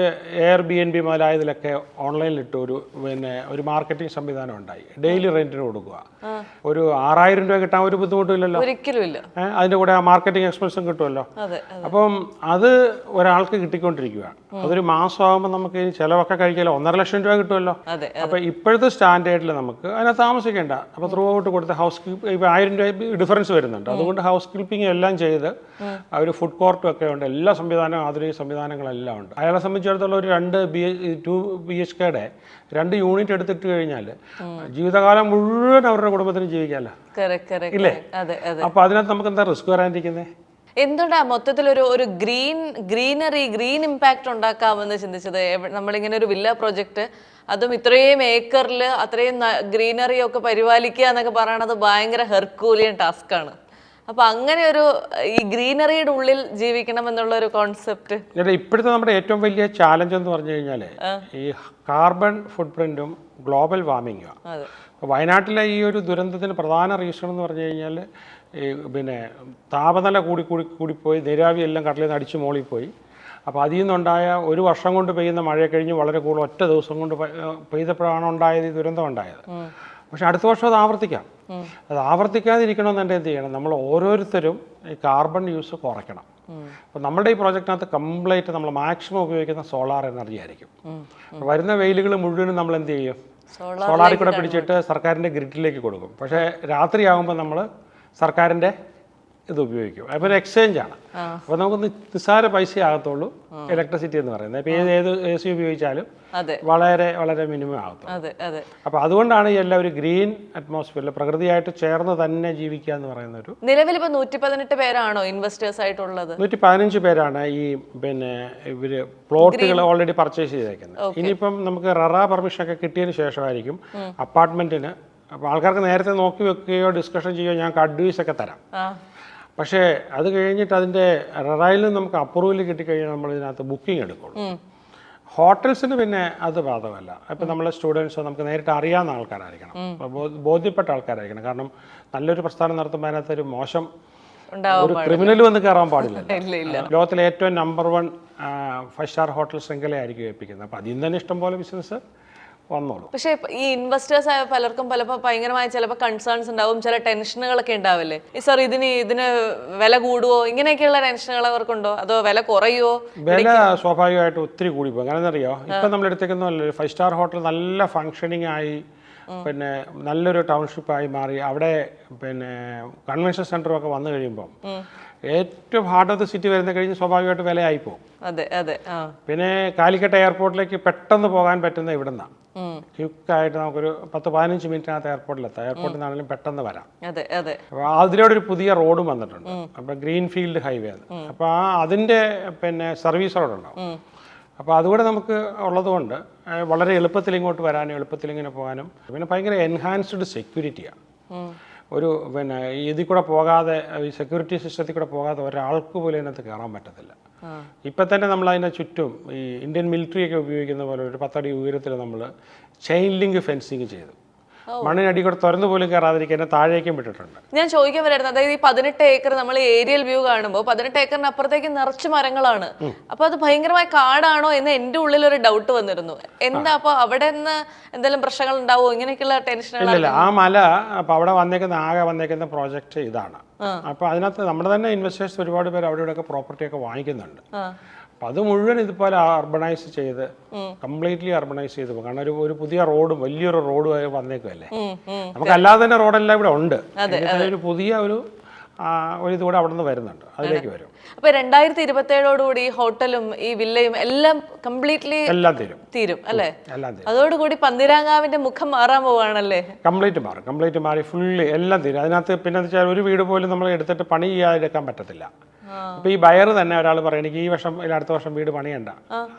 എയർ ബി എൻ ബി മുതലായതിലൊക്കെ ഓൺലൈനിലിട്ട് ഒരു പിന്നെ ഒരു മാർക്കറ്റിംഗ് സംവിധാനം ഉണ്ടായി. ഡെയിലി റെന്റിന് കൊടുക്കുക. ഒരു ആറായിരം രൂപ കിട്ടാൻ ഒരു ബുദ്ധിമുട്ടില്ലല്ലോ? അതിന്റെ അതിന്റെ കൂടെ ആ മാർക്കറ്റിംഗ് എക്സ്പെൻസും കിട്ടുമല്ലോ? അപ്പം അത് ഒരാൾക്ക് കിട്ടിക്കൊണ്ടിരിക്കുകയാണ്. അതൊരു മാസമാകുമ്പോൾ നമുക്ക് ഈ ചിലവൊക്കെ കഴിക്കാലോ? ഒന്നര ലക്ഷം രൂപ കിട്ടുമല്ലോ. അപ്പൊ ഇപ്പോഴത്തെ സ്റ്റാൻഡേർഡിൽ നമുക്ക് അതിനകത്ത് താമസിക്കേണ്ട. അപ്പൊ ത്രൂ ഔട്ട് കൊടുത്ത ഹൗസ് കീപ്പ് ആയിരം രൂപ ഡിഫറൻസ് വരുന്നുണ്ട്. അതുകൊണ്ട് ഹൗസ് കീപ്പിംഗ് എല്ലാം ചെയ്ത് ഒരു ഫുഡ് കോർട്ടും ഒക്കെ ഉണ്ട്. എല്ലാ സംവിധാനവും ആധുനിക സംവിധാനങ്ങളെല്ലാം ഉണ്ട്. അയാളെ സംബന്ധിച്ചിടത്തോളം ഒരു രണ്ട് ബി ടു ബി എച്ച് കെയുടെ രണ്ട് യൂണിറ്റ് എടുത്തിട്ട് കഴിഞ്ഞാൽ ജീവിതകാലം മുഴുവൻ അവരുടെ കുടുംബത്തിന് ജീവിക്കാമല്ലോ ഇല്ലേ? അപ്പോൾ അതിനകത്ത് നമുക്ക് എന്താ റിസ്ക് വരാനിരിക്കുന്നത് എന്തുകൊണ്ടാ മൊത്തത്തിൽ ഒരു ഒരു ഗ്രീൻ ഗ്രീനറി ഗ്രീൻ ഇമ്പാക്റ്റ് ഉണ്ടാക്കാമെന്ന് ചിന്തിച്ചത്? നമ്മളിങ്ങനെ ഒരു വില്ല പ്രൊജക്ട് അതും ഇത്രയും ഏക്കറിൽ അത്രയും ഗ്രീനറി ഒക്കെ പരിപാലിക്കുക എന്നൊക്കെ പറയണത് ഭയങ്കര ഹെർക്കൂലിയൻ ടാസ്ക് ആണ്. അപ്പൊ അങ്ങനെ ഒരു ഈ ഗ്രീനറിയുടെ ഉള്ളിൽ ജീവിക്കണം എന്നുള്ള ഒരു കോൺസെപ്റ്റ് ഇപ്പോഴത്തെ നമ്മുടെ ഏറ്റവും വലിയ ചാലഞ്ച് എന്ന് പറഞ്ഞു കഴിഞ്ഞാൽ ഈ കാർബൺ ഫുട് പ്രിന്റും ഗ്ലോബൽ വാർമിങ്ങും അപ്പോൾ വയനാട്ടിലെ ഈ ഒരു ദുരന്തത്തിന് പ്രധാന റീസൺ എന്ന് പറഞ്ഞു കഴിഞ്ഞാൽ ഈ പിന്നെ താപനില കൂടി കൂടി കൂടിപ്പോയി നീരാവി എല്ലാം കടലിൽ നിന്ന് അടിച്ചു മോളിൽ പോയി. അപ്പോൾ അതിൽ നിന്നുണ്ടായ ഒരു വർഷം കൊണ്ട് പെയ്യുന്ന മഴ കഴിഞ്ഞ് വളരെ കൂടുതൽ ഒറ്റ ദിവസം കൊണ്ട് പെയ്തപ്പോഴാണ് ഉണ്ടായത് ഈ ദുരന്തം ഉണ്ടായത്. പക്ഷെ അടുത്ത വർഷം അത് ആവർത്തിക്കാം. അത് ആവർത്തിക്കാതിരിക്കണമെന്നുണ്ടെങ്കിൽ എന്ത് ചെയ്യണം? നമ്മൾ ഓരോരുത്തരും ഈ കാർബൺ യൂസ് കുറയ്ക്കണം. അപ്പോൾ നമ്മുടെ ഈ പ്രോജക്റ്റിനകത്ത് കംപ്ലീറ്റ് നമ്മൾ മാക്സിമം ഉപയോഗിക്കുന്ന സോളാർ എനർജി ആയിരിക്കും. വരുന്ന വെയിലുകൾ മുഴുവനും നമ്മൾ എന്ത് ചെയ്യും? സോളാറിൽ കൂടെ പിടിച്ചിട്ട് സർക്കാരിന്റെ ഗ്രിഡിലേക്ക് കൊടുക്കും. പക്ഷേ രാത്രിയാകുമ്പോൾ നമ്മൾ സർക്കാരിന്റെ ഇത് ഉപയോഗിക്കും. അപ്പോൾ ഒരു എക്സ്ചേഞ്ച് ആണ്. അപ്പോൾ നമുക്ക് നിസ്സാര പൈസ ആകത്തുള്ളൂ ഇലക്ട്രിസിറ്റി എന്ന് പറയുന്നത്. ഇപ്പോൾ ഏത് ഏത് എ സി ഉപയോഗിച്ചാലും വളരെ വളരെ മിനിമം ആകത്തുള്ളൂ. അപ്പോൾ അതുകൊണ്ടാണ് ഈ എല്ലാവരും ഗ്രീൻ അറ്റ്മോസ്ഫിയറിൽ പ്രകൃതിയായിട്ട് ചേർന്ന് തന്നെ ജീവിക്കുക എന്ന് പറയുന്ന ഒരു നിലവിൽ ഇപ്പൊ നൂറ്റി പതിനെട്ട് പേരാണോ ഇൻവെസ്റ്റേഴ്സ് ആയിട്ടുള്ളത്? നൂറ്റി പതിനഞ്ച് പേരാണ് ഈ പിന്നെ ഇവർ പ്ലോട്ടുകൾ ഓൾറെഡി പർച്ചേസ് ചെയ്തേക്കുന്നത്. ഇനിയിപ്പം നമുക്ക് ററ പെർമിഷൻ ഒക്കെ കിട്ടിയതിന് ശേഷമായിരിക്കും അപ്പാർട്ട്മെന്റിന് അപ്പോൾ ആൾക്കാർക്ക് നേരത്തെ നോക്കി വെക്കുകയോ ഡിസ്കഷൻ ചെയ്യുകയോ ഞങ്ങൾക്ക് അഡ്വൈസ് ഒക്കെ തരാം. പക്ഷേ അത് കഴിഞ്ഞിട്ട് അതിന്റെ ററയിൽ നിന്ന് നമുക്ക് അപ്രൂവൽ കിട്ടിക്കഴിഞ്ഞാൽ നമ്മൾ ഇതിനകത്ത് ബുക്കിംഗ് എടുക്കുള്ളൂ. ഹോട്ടൽസിന് പിന്നെ അത് ബാധകമല്ല. ഇപ്പം നമ്മളെ സ്റ്റുഡൻസ് നമുക്ക് നേരിട്ട് അറിയാവുന്ന ആൾക്കാരായിരിക്കണം. ബോധ്യപ്പെട്ട ആൾക്കാരായിരിക്കണം. കാരണം നല്ലൊരു പ്രസ്ഥാനം നടത്തുമ്പോൾ അതിനകത്ത് ഒരു മോശം ഒരു ക്രിമിനൽ വന്ന് കയറാൻ പാടില്ല ലോകത്തിലെ ഏറ്റവും number one five star hotel ശൃംഖലയായിരിക്കും ഏൽപ്പിക്കുന്നത്. അപ്പം അതിൽ നിന്ന് തന്നെ ഇഷ്ടംപോലെ ബിസിനസ് വന്നോളൂ. പക്ഷെ ഈ ഇൻവെസ്റ്റേഴ്സ് ആയ പലർക്കും പലപ്പോൾ ഭയങ്കരമായ ചിലപ്പോൾ കൺസേൺസ് ഉണ്ടാവും ചില ടെൻഷനുകളൊക്കെ ഉണ്ടാവില്ലേ? സാർ ഇതിന് ഇതിന് വില കൂടുവോ? ഇങ്ങനെയൊക്കെയുള്ള ടെൻഷനുകൾ അവർക്കുണ്ടോ? അതോ വില കുറയുവോ? വില സ്വാഭാവികമായിട്ട് ഒത്തിരി കൂടി പോകും. കാരണം അറിയോ ഇപ്പം നമ്മൾ എടുത്തേക്കുന്ന ഫൈവ് സ്റ്റാർ ഹോട്ടൽ നല്ല ഫങ്ഷനിങ് ആയി പിന്നെ നല്ലൊരു ടൗൺഷിപ്പ് ആയി മാറി. അവിടെ പിന്നെ കൺവെൻഷൻ സെന്ററും ഒക്കെ വന്നു കഴിയുമ്പോൾ ഏറ്റവും ഹാർഡ് ഓഫ് ദ സിറ്റി വരുന്ന കഴിഞ്ഞ് സ്വാഭാവികമായിട്ട് വിലയായി പോകും. പിന്നെ കാലിക്കട്ട് എയർപോർട്ടിലേക്ക് പെട്ടെന്ന് പോകാൻ പറ്റുന്ന ഇവിടെ നിന്നാണ് ഉം. ക്വിക്കായിട്ട് നമുക്കൊരു പത്ത് പതിനഞ്ച് മിനിറ്റിനകത്ത് എയർപോർട്ടിലെത്താം. എയർപോർട്ടിൽ നിന്നാണെങ്കിലും പെട്ടെന്ന് വരാം. അതെ അതെ. അപ്പോൾ അതിലൂടെ ഒരു പുതിയ റോഡും വന്നിട്ടുണ്ട്. അപ്പോൾ ഗ്രീൻ ഫീൽഡ് ഹൈവേ അപ്പോൾ ആ അതിന്റെ പിന്നെ സർവീസ് റോഡ് ഉണ്ടാവും. അപ്പോൾ അതുകൂടെ നമുക്ക് ഉള്ളതുകൊണ്ട് വളരെ എളുപ്പത്തിൽ ഇങ്ങോട്ട് വരാനും എളുപ്പത്തിൽ ഇങ്ങനെ പോകാനും പിന്നെ ഭയങ്കര എൻഹാൻസ്ഡ് സെക്യൂരിറ്റിയാണ് ഒരു പിന്നെ ഇതിൽ കൂടെ പോകാതെ ഈ സെക്യൂരിറ്റി സിസ്റ്റത്തിൽ കൂടെ പോകാതെ ഒരാൾക്ക് പോലും അതിനകത്ത് കയറാൻ പറ്റത്തില്ല. ഇപ്പം തന്നെ നമ്മൾ അതിനെ ചുറ്റും ഈ ഇന്ത്യൻ മിലിറ്ററി ഒക്കെ ഉപയോഗിക്കുന്ന പോലെ ഒരു പത്തടി ഉയരത്തിൽ നമ്മൾ ചെയിൻ ലിങ്ക് ഫെൻസിങ് ചെയ്തു. മണ്ണിനടി കൂടെ തുറന്നു പോലും കയറാതിരിക്കാൻ താഴേക്കും വിട്ടിട്ടുണ്ട്. ഞാൻ ചോദിക്കാൻ വരായിരുന്നു. അതായത് ഈ പതിനെട്ട് ഏക്കർ നമ്മൾ ഏരിയൽ വ്യൂ കാണുമ്പോൾ പതിനെട്ട് ഏക്കറിന് അപ്പുറത്തേക്ക് നിറച്ച് മരങ്ങളാണ്. അപ്പൊ അത് ഭയങ്കരമായ കാടാണോ എന്ന് എന്റെ ഉള്ളിൽ ഒരു ഡൗട്ട് വന്നിരുന്നു. എന്താ അപ്പൊ അവിടെ നിന്ന് എന്തെങ്കിലും പ്രശ്നങ്ങൾ ഉണ്ടാവോ? ഇങ്ങനെയൊക്കെയുള്ള ടെൻഷനുകൾ ഇല്ലില്ല ആ മല അപ്പൊ അവിടെ വന്നേക്കുന്ന ആകെ വന്നേക്കുന്ന പ്രോജക്റ്റ് ഇതാണ്. അപ്പൊ അതിനകത്ത് നമ്മുടെ തന്നെ ഇൻവെസ്റ്റേഴ്സ് ഒരുപാട് പേര് അവിടെ ഇവിടെയൊക്കെ പ്രോപ്പർട്ടി ഒക്കെ വാങ്ങിക്കുന്നുണ്ട്. അപ്പോൾ അത് മുഴുവൻ ഇതുപോലെ അർബണൈസ് ചെയ്ത് കംപ്ലീറ്റ്ലി അർബണൈസ് ചെയ്ത് പോകും. കാരണം ഒരു ഒരു പുതിയ റോഡും വലിയൊരു റോഡും വന്നേക്കുമല്ലേ നമുക്ക് അല്ലാതെ തന്നെ റോഡെല്ലാം ഇവിടെ ഉണ്ട്. ഒരു പുതിയ ഒരു ആ, ഒരു ഇതുകൂടെ അവിടെ നിന്ന് വരുന്നുണ്ട്. അതിലേക്ക് വരും. അപ്പൊ രണ്ടായിരത്തി ഇരുപത്തി ഏഴോടുകൂടി ഹോട്ടലും ഈ വില്ലയും എല്ലാം കംപ്ലീറ്റ്ലി എല്ലാം തീരും. തീരും അല്ലേ? എല്ലാം തീരും. അതോടുകൂടി പന്തിരാങ്കാവിന്റെ മുഖം മാറാൻ പോവാണല്ലേ? കംപ്ലീറ്റ് മാറും. കംപ്ലീറ്റ് മാറി ഫുള്ളി എല്ലാം തീരും. അതിനകത്ത് പിന്നെ വെച്ചാൽ ഒരു വീട് പോലും നമ്മൾ എടുത്തിട്ട് പണി ചെയ്യാതിരിക്കാൻ പറ്റത്തില്ല. അപ്പൊ ഈ ബയർ തന്നെ ഒരാൾ പറയും എനിക്ക് ഈ വർഷം അടുത്ത വർഷം വീട് പണിയണ്ട.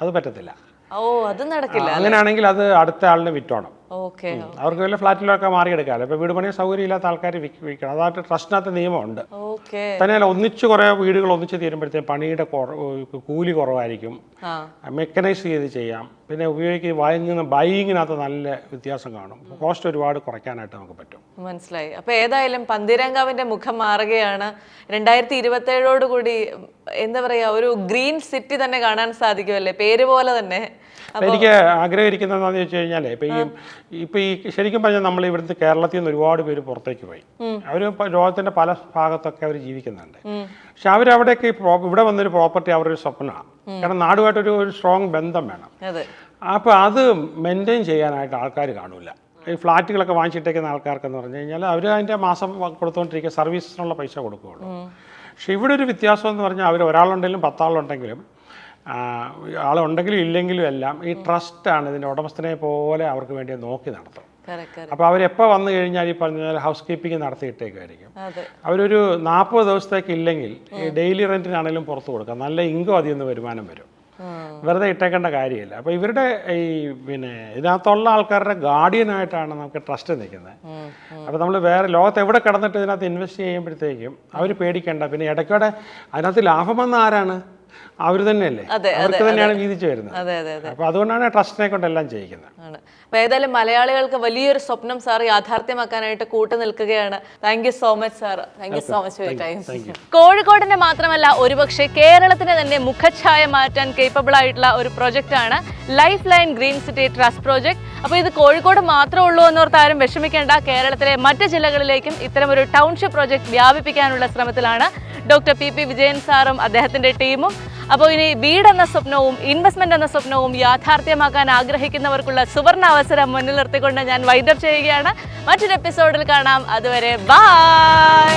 അത് പറ്റത്തില്ല. ഓ അത് നടക്കില്ല അങ്ങനെയാണെങ്കിൽ അത് അടുത്ത ആളിന് വിറ്റോണം. ഓക്കെ അവർക്ക് വല്ല ഫ്ലാറ്റിലൊക്കെ മാറിയെടുക്കാമല്ലോ. ഇപ്പോൾ വീട് പണിയ സൗകര്യം ഇല്ലാത്ത ആൾക്കാർ വിൽക്കണം. അതായിട്ട് ട്രസ്റ്റിനകത്ത് നിയമമുണ്ട്. തന്നെയല്ല ഒന്നിച്ച് കുറേ വീടുകൾ ഒന്നിച്ച് തീരുമ്പോഴത്തേക്ക് പണിയുടെ കൂലി കുറവായിരിക്കും. മെക്കനൈസ് ചെയ്ത് ചെയ്യാം. പിന്നെ ഉപയോഗിക്കുന്ന വാങ്ങുന്ന ബൈയിങ്ങിനകത്ത് നല്ല വ്യത്യാസം കാണും. കോസ്റ്റ് ഒരുപാട് കുറയ്ക്കാനായിട്ട് നമുക്ക് പറ്റും. മനസ്സിലായി. അപ്പൊ ഏതായാലും പന്തീരങ്കാവിന്റെ മുഖം മാറുകയാണ്. രണ്ടായിരത്തി ഇരുപത്തി ഏഴോടുകൂടി എന്താ പറയാ ഒരു ഗ്രീൻ സിറ്റി തന്നെ കാണാൻ സാധിക്കുമല്ലേ പേര് പോലെ തന്നെ. അപ്പോൾ എനിക്ക് ആഗ്രഹിക്കുന്നത് എന്താണെന്ന് വെച്ച് കഴിഞ്ഞാൽ ഇപ്പം ഈ ഇപ്പം ഈ ശരിക്കും പറഞ്ഞാൽ നമ്മൾ ഇവിടുത്തെ കേരളത്തിൽ നിന്ന് ഒരുപാട് പേര് പുറത്തേക്ക് പോയി. അവർ ലോകത്തിന്റെ പല ഭാഗത്തൊക്കെ അവർ ജീവിക്കുന്നുണ്ട്. പക്ഷെ അവരവിടെയൊക്കെ ഇവിടെ വന്നൊരു പ്രോപ്പർട്ടി അവരുടെ ഒരു സ്വപ്നമാണ്. കാരണം നാടുമായിട്ടൊരു ഒരു സ്ട്രോങ് ബന്ധം വേണം. അപ്പോൾ അത് മെയിന്റെയിൻ ചെയ്യാനായിട്ട് ആൾക്കാർ കാണില്ല ഈ ഫ്ലാറ്റുകളൊക്കെ വാങ്ങിച്ചിട്ടേക്കുന്ന ആൾക്കാർക്കെന്ന് പറഞ്ഞു കഴിഞ്ഞാൽ അവർ അതിന്റെ മാസം കൊടുത്തുകൊണ്ടിരിക്കുക സർവീസിനുള്ള പൈസ കൊടുക്കുകയുള്ളൂ. പക്ഷെ ഇവിടെ ഒരു വ്യത്യാസം എന്ന് പറഞ്ഞാൽ അവർ ഒരാളുണ്ടെങ്കിലും പത്താളുണ്ടെങ്കിലും ആളുണ്ടെങ്കിലും ഇല്ലെങ്കിലും എല്ലാം ഈ ട്രസ്റ്റാണ് ഇതിന്റെ ഉടമസ്ഥനെ പോലെ അവർക്ക് വേണ്ടി നോക്കി നടത്തും. അപ്പോൾ അവരെപ്പോൾ വന്നു കഴിഞ്ഞാൽ ഈ പറഞ്ഞ ഹൗസ് കീപ്പിംഗ് നടത്തിയിട്ടേക്കുമായിരിക്കും. അവരൊരു നാൽപ്പത് ദിവസത്തേക്ക് ഇല്ലെങ്കിൽ ഈ ഡെയിലി റെന്റിനാണെങ്കിലും പുറത്ത് കൊടുക്കാം. നല്ല ഇൻകം അതിൽ നിന്ന് വരുമാനം വരും. വെറുതെ ഇട്ടേക്കേണ്ട കാര്യമില്ല. അപ്പോൾ ഇവരുടെ ഈ പിന്നെ ഇതിനകത്തുള്ള ആൾക്കാരുടെ ഗാർഡിയനായിട്ടാണ് നമുക്ക് ട്രസ്റ്റ് നിൽക്കുന്നത്. അപ്പോൾ നമ്മൾ വേറെ ലോകത്ത് എവിടെ കിടന്നിട്ട് ഇതിനകത്ത് ഇൻവെസ്റ്റ് ചെയ്യുമ്പോഴത്തേക്കും അവർ പേടിക്കേണ്ട. പിന്നെ ഇടയ്ക്കോടെ അതിനകത്ത് ലാഭം വന്ന ആരാണ്? അവർ തന്നെയല്ലേ? അവർക്ക് തന്നെയാണ് വീതിച്ചു വരുന്നത്. അപ്പൊ അതുകൊണ്ടാണ് ട്രസ്റ്റിനെ കൊണ്ട് എല്ലാം ചെയ്യിക്കുന്നത് അപ്പൊ ഏതായാലും മലയാളികൾക്ക് വലിയൊരു സ്വപ്നം സാർ യാഥാർത്ഥ്യമാക്കാനായിട്ട് കൂട്ടു നിൽക്കുകയാണ്. Thank you so much sir. Thank you so much for time കോഴിക്കോടിന്റെ മാത്രമല്ല ഒരുപക്ഷെ കേരളത്തിന് തന്നെ മുഖഛായ മാറ്റാൻ കേപ്പബിൾ ആയിട്ടുള്ള ഒരു പ്രൊജക്റ്റ് ആണ് life line green city trust project അപ്പോൾ ഇത് കോഴിക്കോട് മാത്രമേ ഉള്ളൂ എന്നോർത്ത് ആരും വിഷമിക്കേണ്ട. കേരളത്തിലെ മറ്റ് ജില്ലകളിലേക്കും ഇത്തരം ഒരു ടൗൺഷിപ്പ് പ്രോജക്റ്റ് വ്യാപിപ്പിക്കാനുള്ള ശ്രമത്തിലാണ് ഡോക്ടർ പി പി വിജയൻ സാറും അദ്ദേഹത്തിന്റെ ടീമും. അപ്പോൾ ഇനി വീടെന്ന സ്വപ്നവും ഇൻവെസ്റ്റ്മെന്റ് എന്ന സ്വപ്നവും യാഥാർത്ഥ്യമാക്കാൻ ആഗ്രഹിക്കുന്നവർക്കുള്ള സുവർണ അവസരം മുന്നിൽ നിർത്തിക്കൊണ്ട് ഞാൻ വൈൻഡപ്പ് ചെയ്യുകയാണ്. മറ്റൊരു എപ്പിസോഡിൽ കാണാം. അതുവരെ ബൈ